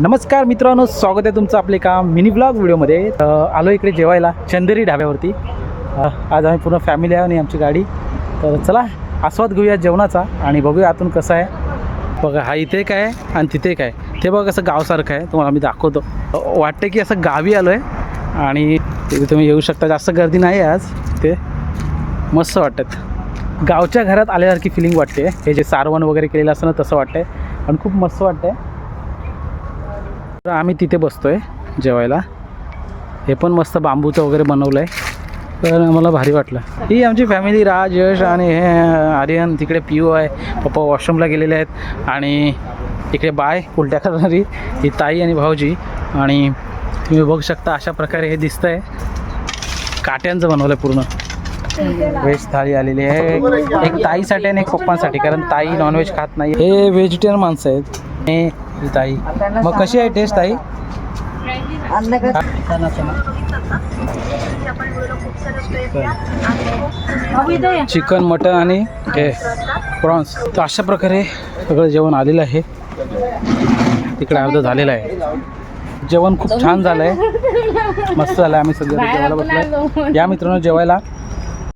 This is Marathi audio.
नमस्कार मित्रांनो स्वागत आहे तुमचं आपले काम मिनी ब्लॉग व्हिडिओमध्ये. आलो इकडे जेवायला चंदेरी ढाब्यावरती. आज आम्ही पूर्ण फॅमिली आहे आणि आमची गाडी. तर चला आस्वाद घेऊया जेवणाचा आणि बघूया आतून कसं आहे. बघा हा इथे काय आहे आणि तिथे काय ते बघा कसं गावसारखं आहे तुम्हाला आम्ही दाखवतो. वाटतं की असं गावी आलो आहे आणि तिथे तुम्ही येऊ शकता. जास्त गर्दी नाही आहे आज. ते मस्त वाटतात गावच्या घरात आल्यासारखी फिलिंग वाटते. हे जे सारवण वगैरे केलेलं असतं ना तसं वाटतंय. आणि खूप मस्त वाटतंय. तर आम्ही तिथे बसतो आहे जेवायला. हे पण मस्त बांबूचं वगैरे बनवलं आहे तर आम्हाला भारी वाटलं. ही आमची फॅमिली राज यश आणि हे आर्यन तिकडे पिओ आहे. पप्पा वॉशरूमला गेलेले आहेत. आणि इकडे बाय उलट्या करणारी ही ताई आणि भाऊजी. आणि तुम्ही बघू शकता अशा प्रकारे हे दिसतंय. काट्यांचं बनवलं आहे पूर्ण. व्हेज थाळी आलेली आहे. एक ताईसाठी आणि एक पप्पांसाठी. कारण ताई नॉनव्हेज खात नाही हे व्हेजिटेरियन माणसं आहेत. हे ही ताई. मग कशी आहे टेस्ट ताई? चिकन मटन आणि हे प्रॉन्स तर अशा प्रकारे सगळं जेवण आलेलं आहे. तिकडे अर्ध झालेलं आहे. जेवण खूप छान झालं आहे मस्त झालं आहे आम्ही सध्या जेवायला बसलो या मित्रांनो जेवायला